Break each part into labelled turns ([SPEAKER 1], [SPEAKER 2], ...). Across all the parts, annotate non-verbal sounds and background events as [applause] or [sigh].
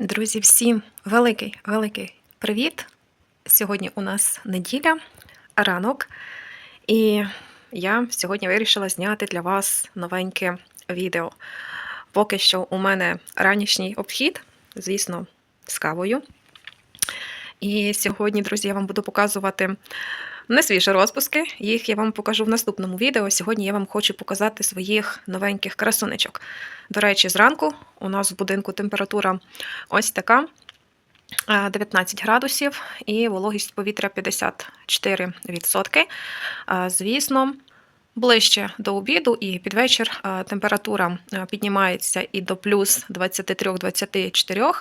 [SPEAKER 1] Друзі, всім великий, великий привіт! Сьогодні у нас неділя, ранок, і я сьогодні вирішила зняти для вас новеньке відео. Поки що у мене ранішній обхід, звісно, з кавою. І сьогодні, друзі, я вам буду показувати не свіжі розпуски. Їх я вам покажу в наступному відео. Сьогодні я вам хочу показати своїх новеньких красунечок. До речі, зранку у нас в будинку температура ось така. е, 19 градусів і вологість повітря 54%. Е, Звісно, ближче до обіду і під вечір е, температура е, піднімається і до плюс 23-24.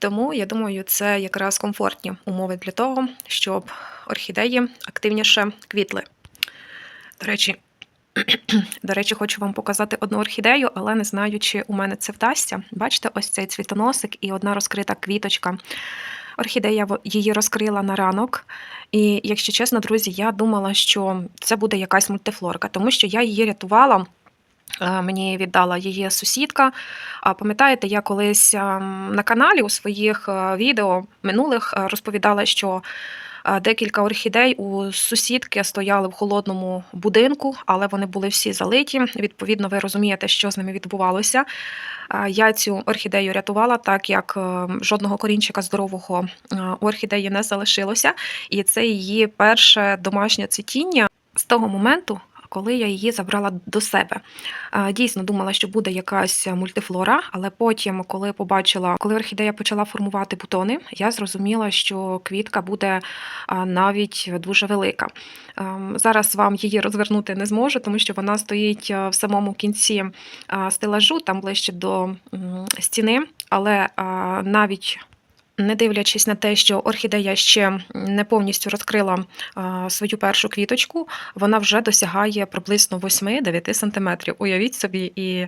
[SPEAKER 1] Тому я думаю, це якраз комфортні умови для того, щоб орхідеї активніше квітли. До речі, [clears throat] до речі, хочу вам показати одну орхідею, але не знаю, чи у мене це вдасться. Бачите, ось цей цвітоносик і одна розкрита квіточка. Орхідея її розкрила на ранок. І, якщо чесно, друзі, я думала, що це буде якась мультифлорка, тому що я її рятувала. Е, Мені віддала її сусідка. Пам'ятаєте, я колись ем, на каналі у своїх е, відео минулих е, розповідала, що декілька орхідей у сусідки стояли в холодному будинку, але вони були всі залиті. Відповідно, ви розумієте, що з ними відбувалося. Я цю орхідею рятувала, так як е, жодного корінчика здорового орхідеї не залишилося. І це її перше домашнє цвітіння з того моменту. Коли я її забрала до себе, дійсно думала, що буде якась мультифлора, але потім, коли побачила, коли орхідея почала формувати бутони, я зрозуміла, що квітка буде навіть дуже велика. Зараз вам її розвернути не зможу, тому що вона стоїть в самому кінці стелажу, там ближче до стіни, але навіть. Не дивлячись на те, що орхідея ще не повністю розкрила свою першу квіточку, вона вже досягає приблизно 8-9 см. Уявіть собі, і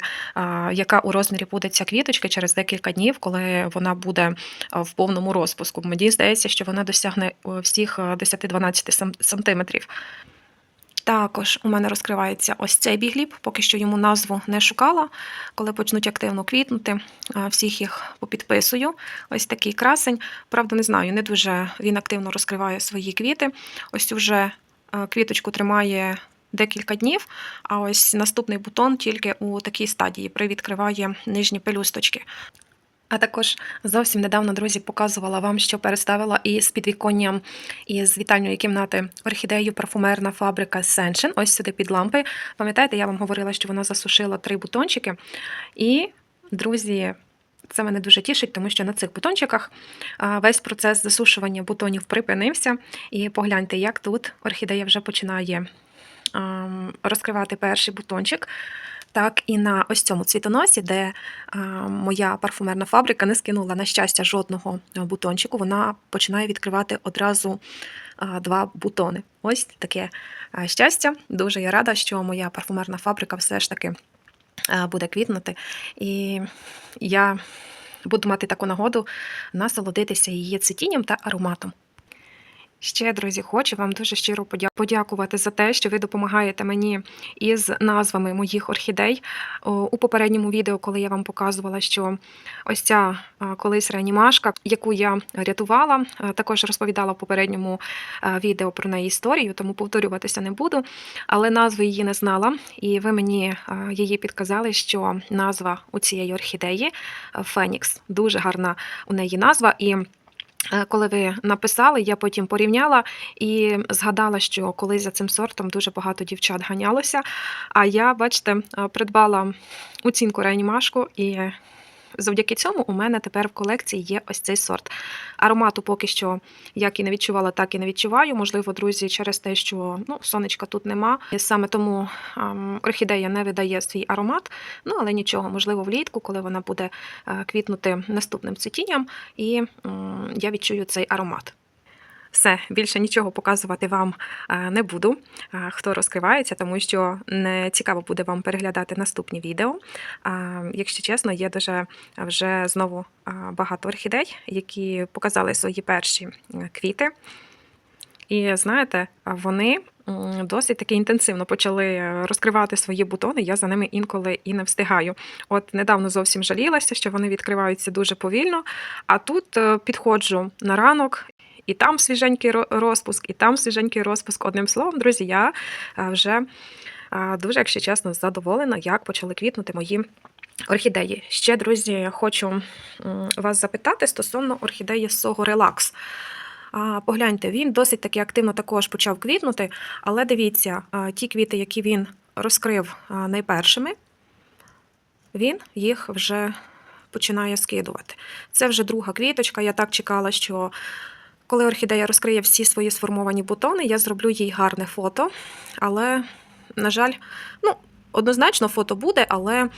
[SPEAKER 1] яка у розмірі буде ця квіточка через декілька днів, коли вона буде в повному розпуску. Мені здається, що вона досягне всіх а, 10-12 см. Також у мене розкривається ось цей бігліб, поки що йому назву не шукала. Коли почнуть активно квітнути, всіх їх попідписую. Ось такий красень. Правда, не знаю, не дуже він активно розкриває свої квіти. Ось уже квіточку тримає декілька днів, а ось наступний бутон тільки у такій стадії привідкриває нижні пелюсточки. А також зовсім недавно, друзі, показувала вам, що переставила із підвіконням із вітальної кімнати орхідею парфумерна фабрика Сеншин. Ось сюди під лампи. Пам'ятаєте, я вам говорила, що вона засушила три бутончики. І, друзі, це мене дуже тішить, тому що на цих бутончиках весь процес засушування бутонів припинився. І погляньте, як тут орхідея вже починає розкривати перший бутончик. Так, і на ось цьому цвітоносі, де моя парфумерна фабрика не скинула, на щастя, жодного бутончику, вона починає відкривати одразу два бутони. Ось таке щастя. Дуже я рада, що моя парфумерна фабрика все ж таки буде квітнути. І я буду мати таку нагоду насолодитися її цвітінням та ароматом. Ще, друзі, хочу вам дуже щиро подя- подякувати за те, що ви допомагаєте мені із назвами моїх орхідей. У попередньому відео, коли я вам показувала, що ось ця колись реанімашка, яку я рятувала, також розповідала в попередньому відео про неї історію, тому повторюватися не буду. Але назви її не знала, і ви мені її підказали, що назва у цієї орхідеї Фенікс. Дуже гарна у неї назва. І Е, Коли ви написали, я потім порівняла і згадала, що колись за цим сортом дуже багато дівчат ганялося. А я, бачите, е, придбала оцінку реанімашку, і завдяки цьому у мене тепер в колекції є ось цей сорт. Аромату поки що як і не відчувала, так і не відчуваю. Можливо, друзі, через те, що ну, сонечка тут нема. Саме тому орхідея не видає свій аромат. Ну, але нічого, можливо, влітку, коли вона буде е, квітнути наступним цвітінням, і я відчую цей аромат. Все, більше нічого показувати вам е, не буду, е, хто розкривається, тому що не цікаво буде вам переглядати наступні відео. Якщо чесно, є дуже вже знову е, багато орхідей, які показали свої перші е, квіти. І знаєте, вони досить таки інтенсивно почали розкривати свої бутони. Я за ними інколи і не встигаю. От недавно зовсім жалілася, що вони відкриваються дуже повільно. А тут е, підходжу на ранок. І там свіженький розпуск, і там свіженький розпуск. Одним словом, друзі, я е, вже е, дуже, якщо чесно, задоволена, як почали квітнути мої орхідеї. Ще, друзі, хочу вас запитати стосовно орхідеї Сого Релакс. Погляньте, він досить таки активно також почав квітнути, але дивіться, ті квіти, які він розкрив найпершими, він їх вже починає скидувати. Це вже друга квіточка. Я так чекала, що коли орхідея розкриє всі свої сформовані бутони, я зроблю їй гарне фото. Але, на жаль, ну, однозначно фото буде, але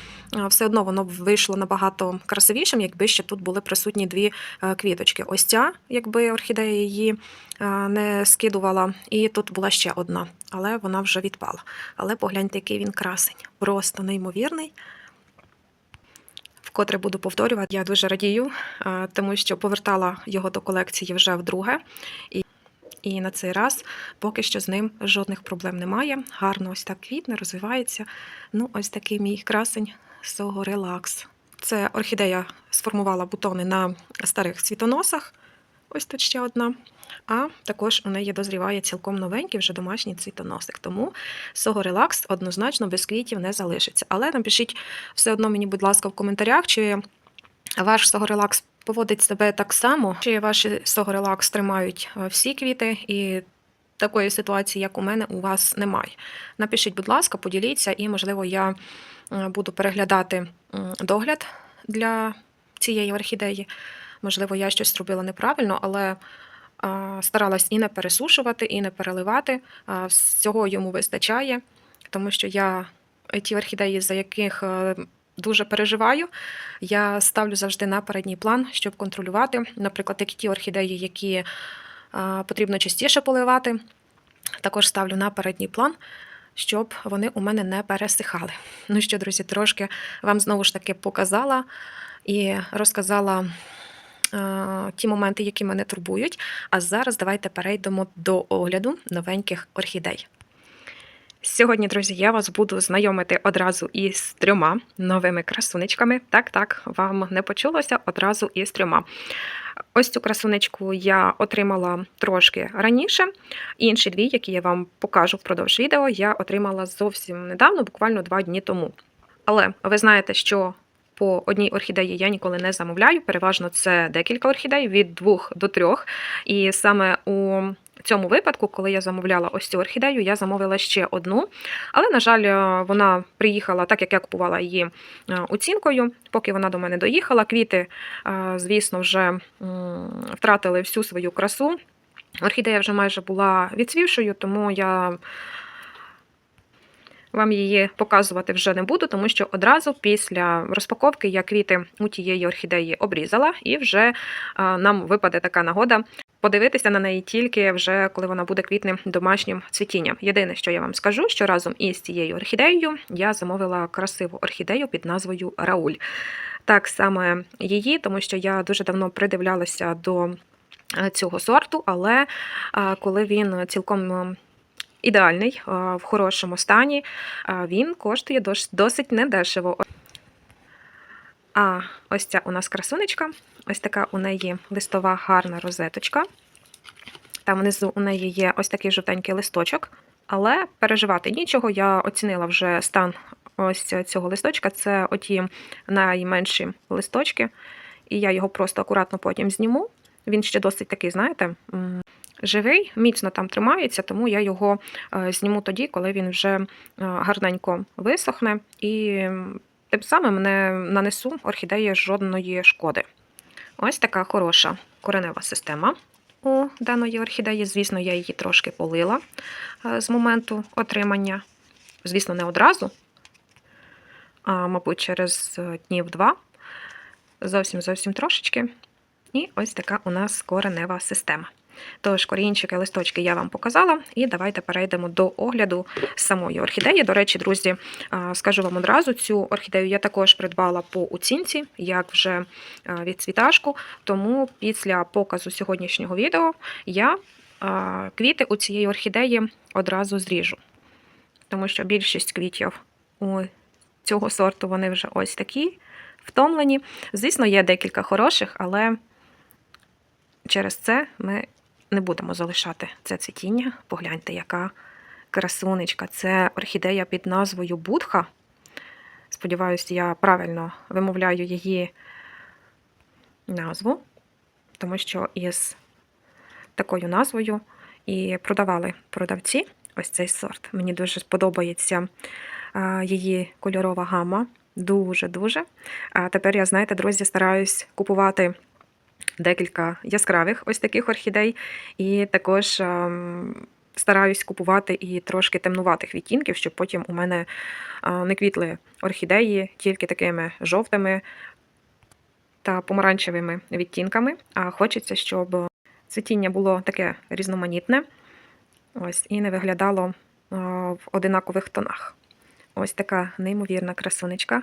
[SPEAKER 1] все одно воно б вийшло набагато красивішим, якби ще тут були присутні дві е, квіточки. Ось ця, якби орхідея її е, не скидувала, і тут була ще одна, але вона вже відпала. Але погляньте, який він красень, просто неймовірний. Вкотре буду повторювати, я дуже радію, тому що повертала його до колекції вже вдруге. І, і на цей раз поки що з ним жодних проблем немає. Гарно ось так квітне, розвивається. Ну, ось такий мій красень Сого Релакс. Це орхідея сформувала бутони на старих цвітоносах. Ось тут ще одна. А також у неї дозріває цілком новенький вже домашній цвітоносик. Тому Сого Релакс однозначно без квітів не залишиться. Але напишіть все одно мені, будь ласка, в коментарях, чи ваш Сого Релакс поводить себе так само, чи ваші Сого Релакс тримають е, всі квіти і. Такої ситуації, як у мене, у вас немає. Напишіть, будь ласка, поділіться, і, можливо, я е, буду переглядати догляд для цієї орхідеї. Можливо, я щось зробила неправильно, але старалась і не пересушувати, і не переливати. Всього йому вистачає, тому що я е, ті орхідеї, за яких е, дуже переживаю, я ставлю завжди на передній план, щоб контролювати. Наприклад, такі ті орхідеї, які а, потрібно частіше поливати, також ставлю на передній план. Щоб вони у мене не пересихали. Ну що, друзі, трошки вам знову ж таки показала і розказала е, ті моменти, які мене турбують. А зараз давайте перейдемо до огляду новеньких орхідей. Сьогодні, друзі, я вас буду знайомити одразу із трьома новими красунечками. Так, так, вам не почулося одразу із трьома. Ось цю красунечку я отримала трошки раніше. Інші дві, які я вам покажу впродовж відео, я отримала зовсім недавно, буквально два дні тому. Але ви знаєте, що по одній орхідеї я ніколи не замовляю. Переважно це декілька орхідей від двох до трьох. І саме у цьому випадку, коли я замовляла ось цю орхідею, я замовила ще одну. Але, на жаль, е, вона приїхала так, як я купувала її е, оцінкою. Поки вона до мене доїхала, квіти, е, звісно, вже втратили всю свою красу. Орхідея вже майже була відцвівшою, тому я вам її показувати вже не буду, тому що одразу після розпаковки я квіти у тієї орхідеї обрізала, і вже нам випаде така нагода подивитися на неї тільки вже коли вона буде квітним домашнім цвітінням. Єдине, що я вам скажу, що разом із цією орхідеєю я замовила красиву орхідею під назвою Рауль. Так саме її, тому що я дуже давно придивлялася до е, цього сорту, але коли він цілком е, ідеальний, е, в хорошому стані, е, він коштує досить недешево. А ось ця у нас красунечка. Ось така у неї листова гарна розеточка. Там внизу у неї є ось такий жовтенький листочок. Але переживати нічого, я оцінила вже стан ось цього листочка. Це оті найменші листочки. І я його просто акуратно потім зніму. Він ще досить такий, знаєте, живий, міцно там тримається, тому я його е, зніму тоді, коли він вже е, гарненько висохне. І тим самим не нанесу орхідеї жодної шкоди. Ось така хороша коренева система у даної орхідеї. Звісно, я її трошки полила е, з моменту отримання. Звісно, не одразу, а, мабуть, через днів два. Зовсім зовсім трошечки. І ось така у нас коренева система. Тож, корінчики, листочки я вам показала, і давайте перейдемо до огляду самої орхідеї. До речі, друзі, скажу вам одразу, цю орхідею я також придбала по оцінці, як вже від цвіташку. Тому після показу сьогоднішнього відео я квіти у цієї орхідеї одразу зріжу. Тому що більшість квітів у цього сорту вони вже ось такі втомлені. Звісно, є декілька хороших, але через це ми не будемо залишати це цвітіння. Погляньте, яка красунечка. Це орхідея під назвою Будха. Сподіваюся, я правильно вимовляю її назву, тому що із такою назвою і продавали продавці ось цей сорт. Мені дуже сподобається її кольорова гама. Дуже-дуже. А тепер я, знаєте, друзі, стараюсь купувати декілька яскравих ось таких орхідей, і також ем, стараюсь купувати і трошки темнуватих відтінків, щоб потім у мене не квітли орхідеї тільки такими жовтими та помаранчевими відтінками. А хочеться, щоб цвітіння було таке різноманітне. Ось, і не виглядало в одинакових тонах. Ось така неймовірна красунечка.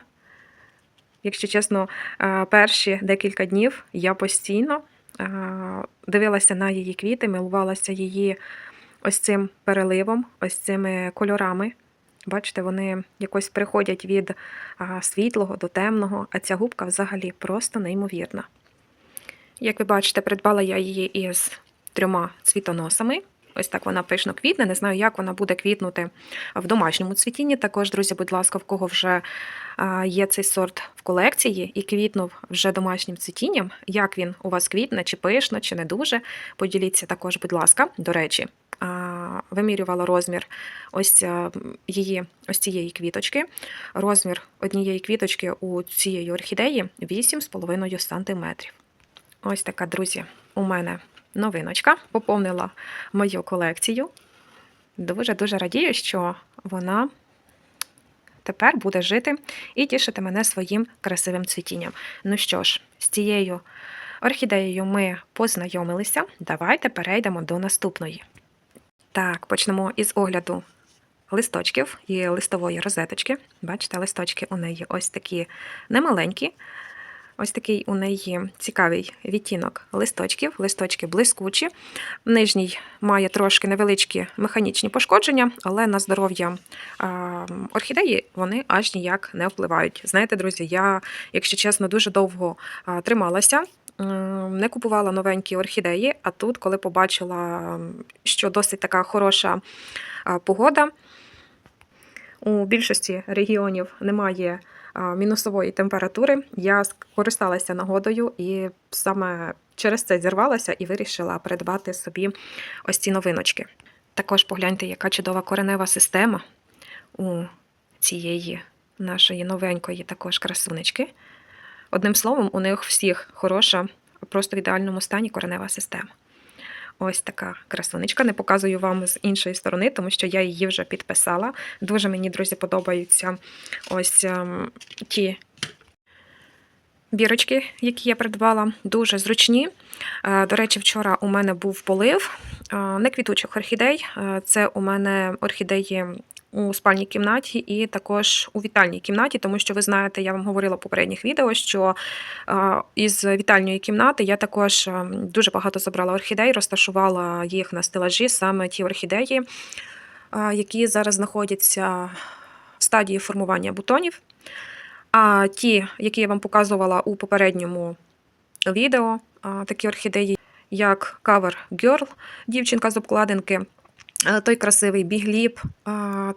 [SPEAKER 1] Якщо чесно, перші декілька днів я постійно дивилася на її квіти, милувалася її ось цим переливом, ось цими кольорами. Бачите, вони якось приходять від світлого до темного, а ця губка взагалі просто неймовірна. Як ви бачите, придбала я її із трьома цвітоносами. Ось так вона пишно квітне. Не знаю, як вона буде квітнути в домашньому цвітінні. Також, друзі, будь ласка, в кого вже є цей сорт в колекції і квітнув вже домашнім цвітінням. Як він у вас квітне, чи пишно, чи не дуже. Поділіться також, будь ласка, до речі. Вимірювала розмір ось її ось цієї квіточки. Розмір однієї квіточки у цієї орхідеї 8,5 см. Ось така, друзі, у мене новиночка. Поповнила мою колекцію. Дуже-дуже радію, що вона тепер буде жити і тішити мене своїм красивим цвітінням. Ну що ж, з цією орхідеєю ми познайомилися. Давайте перейдемо до наступної. Так, почнемо із огляду листочків і листової розеточки. Бачите, листочки у неї ось такі немаленькі. Ось такий у неї цікавий відтінок листочків, листочки блискучі. Нижній має трошки невеличкі механічні пошкодження, але на здоров'я орхідеї вони аж ніяк не впливають. Знаєте, друзі, я, якщо чесно, дуже довго трималася. Не купувала новенькі орхідеї, а тут, коли побачила, що досить така хороша погода, у більшості регіонів немає мінусової температури. Я скористалася нагодою і саме через це зірвалася і вирішила придбати собі ось ці новиночки. Також погляньте, яка чудова коренева система у цієї нашої новенької також красунечки. Одним словом, у них всіх хороша, просто в ідеальному стані коренева система. Ось така красунечка. Не показую вам з іншої сторони, тому що я її вже підписала. Дуже мені, друзі, подобаються ось ем, ті бірочки, які я придбала. Дуже зручні. Е, До речі, вчора у мене був полив е, не квітучих орхідей. Е, Це у мене орхідеї у спальній кімнаті і також у вітальній кімнаті, тому що ви знаєте, я вам говорила в попередніх відео, що е, із вітальної кімнати я також е, дуже багато забрала орхідей, розташувала їх на стелажі, саме ті орхідеї, е, які зараз знаходяться в стадії формування бутонів. А ті, які я вам показувала у попередньому відео, такі орхідеї, як Cover Girl, дівчинка з обкладинки, той красивий бігліп,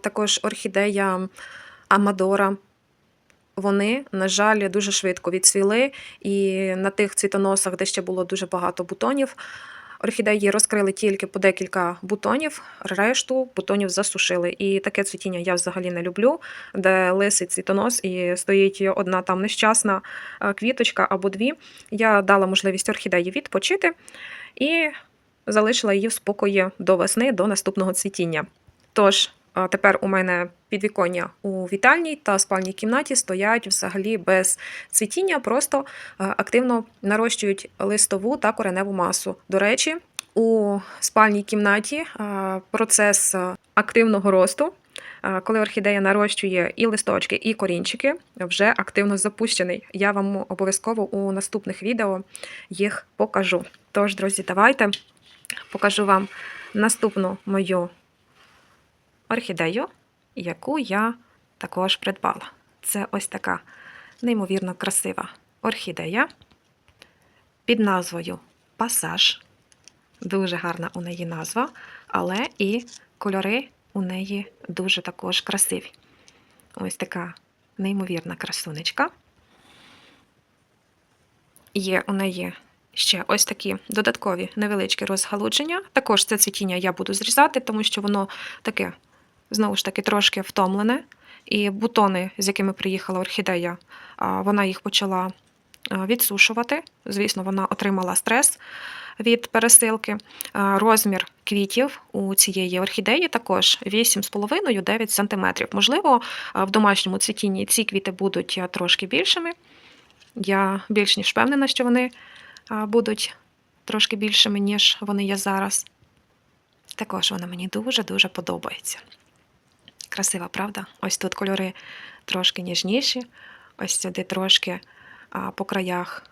[SPEAKER 1] також орхідея Амадора. Вони, на жаль, дуже швидко відцвіли, і на тих цвітоносах, де ще було дуже багато бутонів, орхідеї розкрили тільки по декілька бутонів, решту бутонів засушили. І таке цвітіння я взагалі не люблю, де лисий цвітонос і стоїть одна там нещасна е, квіточка або дві. Я дала можливість орхідеї відпочити і залишила її в спокої до весни, до наступного цвітіння. Тож, тепер у мене підвіконня у вітальній та спальній кімнаті стоять взагалі без цвітіння, просто активно нарощують листову та кореневу масу. До речі, у спальній кімнаті процес активного росту. Коли орхідея нарощує і листочки, і корінчики, вже активно запущений. Я вам обов'язково у наступних відео їх покажу. Тож, друзі, давайте покажу вам наступну мою орхідею, яку я також придбала. Це ось така неймовірно красива орхідея під назвою Пасаж. Дуже гарна у неї назва, але і кольори у неї дуже також красиві. Ось така неймовірна красунечка. Є у неї ще ось такі додаткові невеличкі розгалудження. Також це цвітіння я буду зрізати, тому що воно таке, знову ж таки, трошки втомлене. І бутони, з якими приїхала орхідея, вона їх почала відсушувати. Звісно, вона отримала стрес від пересилки. Розмір квітів у цієї орхідеї також 8,5-9 см. Можливо, в домашньому цвітінні ці квіти будуть трошки більшими. Я більш ніж впевнена, що вони будуть трошки більшими, ніж вони є зараз. Також вона мені дуже-дуже подобається. Красива, правда? Ось тут кольори трошки ніжніші, ось сюди трошки по краях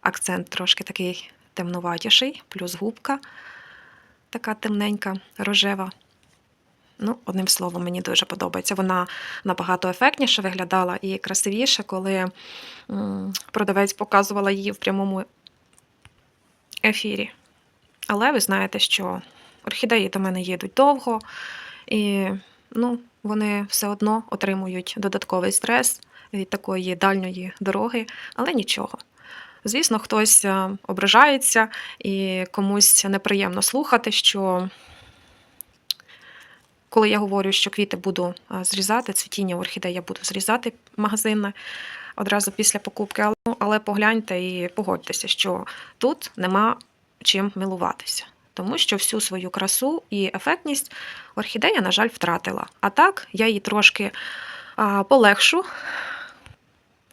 [SPEAKER 1] акцент трошки такий темнуватіший, плюс губка така темненька, рожева. Ну, одним словом, мені дуже подобається. Вона набагато ефектніше виглядала і красивіше, коли продавець показувала її в прямому ефірі. Але ви знаєте, що орхідеї до мене їдуть довго, і ну, вони все одно отримують додатковий стрес від такої дальньої дороги, але нічого. Звісно, хтось е, ображається і комусь неприємно слухати, що коли я говорю, що квіти буду е, зрізати, цвітіння орхідей я буду зрізати магазинне одразу після покупки, але, але погляньте і погодьтеся, що тут нема чим милуватися. Тому що всю свою красу і ефектність орхідея, на жаль, втратила. А так, я її трошки полегшу,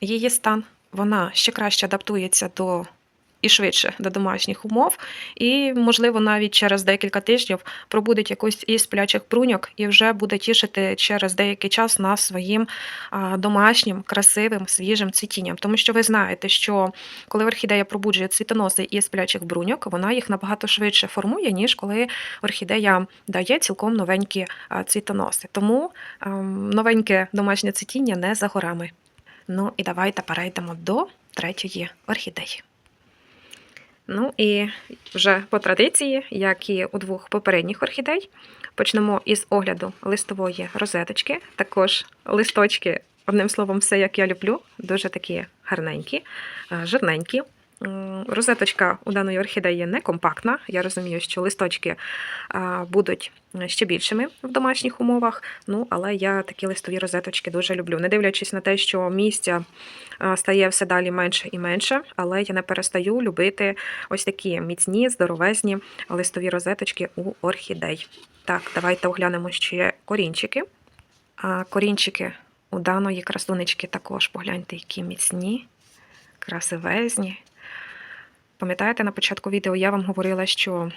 [SPEAKER 1] її стан. Вона ще краще адаптується до і швидше до домашніх умов, і, можливо, навіть через декілька тижнів пробудить якусь із сплячих бруньок і вже буде тішити через деякий час нас своїм домашнім, красивим, свіжим цвітінням. Тому що ви знаєте, що коли орхідея пробуджує цвітоноси із сплячих бруньок, вона їх набагато швидше формує, ніж коли орхідея дає цілком новенькі цвітоноси. Тому новеньке домашнє цвітіння не за горами. Ну і давайте перейдемо до третьої орхідеї. Ну і вже по традиції, як і у двох попередніх орхідей, почнемо із огляду листової розеточки. Також листочки, одним словом, все як я люблю, дуже такі гарненькі, е, жирненькі. Розеточка у даної орхідеї не компактна. Я розумію, що листочки будуть ще більшими в домашніх умовах. Ну, але я такі листові розеточки дуже люблю. Не дивлячись на те, що місця стає все далі менше і менше, але я не перестаю любити ось такі міцні, здоровезні листові розеточки у орхідей. Так, давайте оглянемо ще корінчики. Корінчики у даної красунечки також погляньте, які міцні, красивезні. Пам'ятаєте, на початку відео я вам говорила, що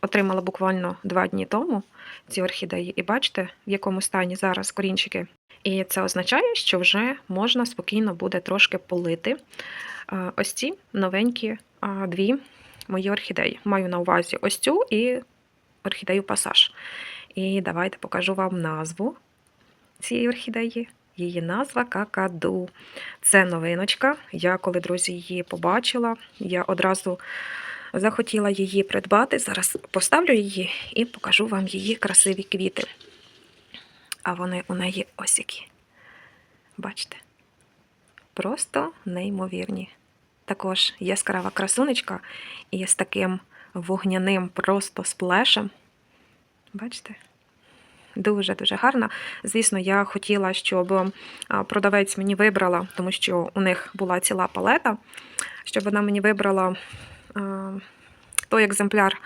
[SPEAKER 1] отримала буквально два дні тому ці орхідеї, і бачите, в якому стані зараз корінчики. І це означає, що вже можна спокійно буде трошки полити ось ці новенькі дві мої орхідеї. Маю на увазі ось цю і орхідею пасаж. І давайте покажу вам назву цієї орхідеї. Її назва какаду. Це новиночка. Я, коли друзі її побачила, я одразу захотіла її придбати. Зараз поставлю її і покажу вам її красиві квіти. А вони у неї ось які. Бачите? Просто неймовірні. Також яскрава красунечка і з таким вогняним просто сплешем. Бачите? Дуже-дуже гарна. Звісно, я хотіла, щоб продавець мені вибрала, тому що у них була ціла палета, щоб вона мені вибрала той екземпляр,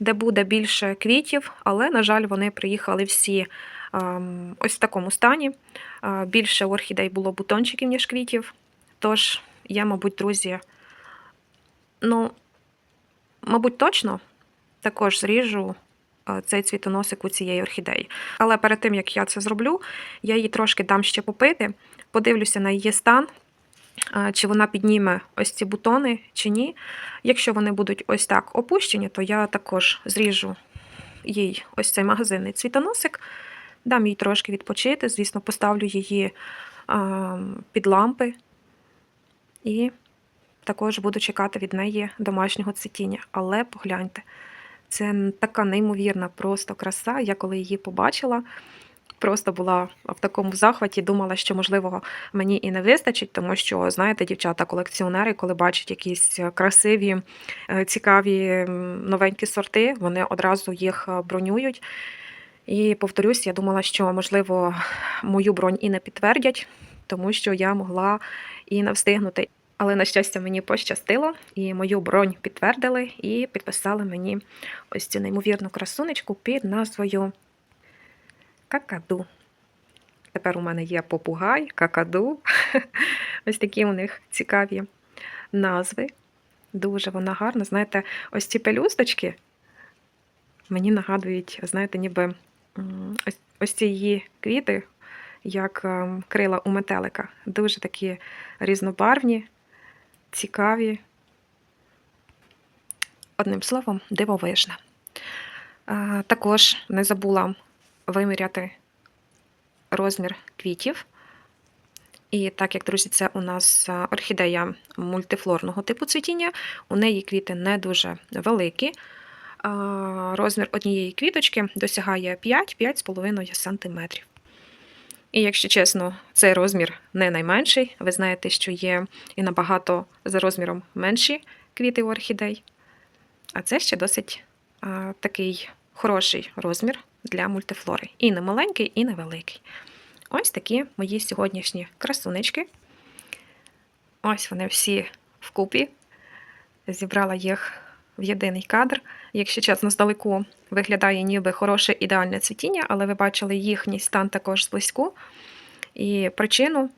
[SPEAKER 1] де буде більше квітів, але, на жаль, вони приїхали всі ось в такому стані. Більше орхідей було бутончиків, ніж квітів. Тож, я, мабуть, друзі, ну, мабуть, точно також зріжу е, цей цвітоносик у цієї орхідеї. Але перед тим, як я це зроблю, я її трошки дам ще попити, подивлюся на її стан, е, чи вона підніме ось ці бутони, чи ні. Якщо вони будуть ось так опущені, то я також зріжу їй ось цей магазинний цвітоносик, дам їй трошки відпочити. Звісно, поставлю її а, під лампи і також буду чекати від неї домашнього цвітіння. Але погляньте, це така неймовірна просто краса. Я коли її побачила, просто була в такому захваті, думала, що можливо мені і не вистачить, тому що, знаєте, дівчата-колекціонери, коли бачать якісь е, красиві, е, цікаві новенькі сорти, вони одразу їх е, бронюють. І повторюсь, я думала, що можливо мою бронь і не підтвердять, тому що я могла і не встигнути. Але на щастя мені пощастило, і мою бронь підтвердили і підписали мені ось цю неймовірну красунечку під назвою Какаду. Тепер у мене є попугай, какаду. [laughs] Ось такі у них цікаві назви. Дуже вона гарна. Знаєте, ось ці пелюсточки мені нагадують, знаєте, ніби ось, ось ці її квіти, як ем, крила у метелика. Дуже такі різнобарвні, цікаві. Одним словом, дивовижна. Також не забула виміряти розмір квітів. І так як, друзі, це у нас орхідея мультифлорного типу цвітіння, у неї квіти не дуже великі. Розмір однієї квіточки досягає 5-5,5 см. І якщо чесно, цей розмір не найменший. Ви знаєте, що є і набагато за розміром менші квіти у орхідей. А це ще досить а, такий хороший розмір для мультифлори. І не маленький, і не великий. Ось такі мої сьогоднішні красунечки. Ось вони всі вкупі. Зібрала їх в єдиний кадр. Якщо чесно, здалеку виглядає ніби хороше ідеальне цвітіння, але ви бачили їхній стан також зблизьку. І причину,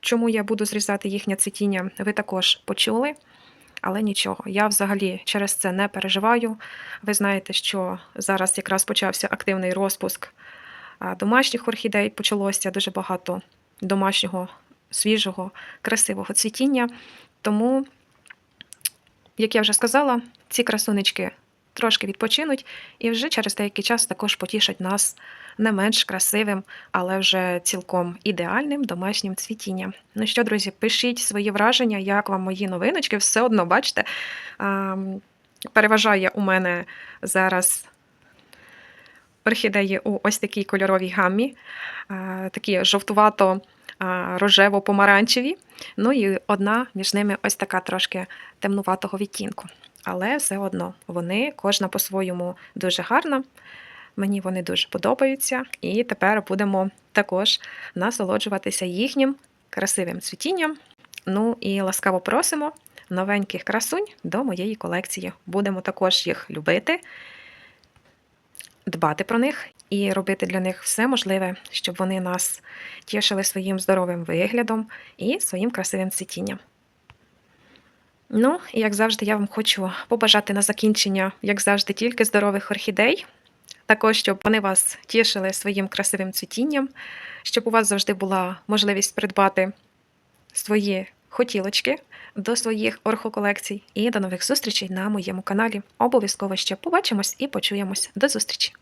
[SPEAKER 1] чому я буду зрізати їхнє цвітіння, ви також почули. Але нічого, я взагалі через це не переживаю. Ви знаєте, що зараз якраз почався активний розпуск домашніх орхідей. Почалося дуже багато домашнього, свіжого, красивого цвітіння. Тому, як я вже сказала, ці красунечки трошки відпочинуть і вже через деякий час також потішать нас не менш красивим, але вже цілком ідеальним домашнім цвітінням. Ну що, друзі, пишіть свої враження, як вам мої новиночки. Все одно, бачите, переважає у мене зараз орхідеї у ось такій кольоровій гаммі, такі жовтувато. Рожево-помаранчеві, ну і одна між ними ось така трошки темнуватого відтінку. Але все одно вони кожна по-своєму дуже гарна. Мені вони дуже подобаються, і тепер будемо також насолоджуватися їхнім красивим цвітінням. Ну і ласкаво просимо новеньких красунь до моєї колекції. Будемо також їх любити, дбати про них і робити для них все можливе, щоб вони нас тішили своїм здоровим виглядом і своїм красивим цвітінням. Ну, і як завжди, я вам хочу побажати на закінчення, як завжди, тільки здорових орхідей. Також, щоб вони вас тішили своїм красивим цвітінням, щоб у вас завжди була можливість придбати свої хотілочки до своїх орхоколекцій. І до нових зустрічей на моєму каналі. Обов'язково ще побачимось і почуємось. До зустрічі!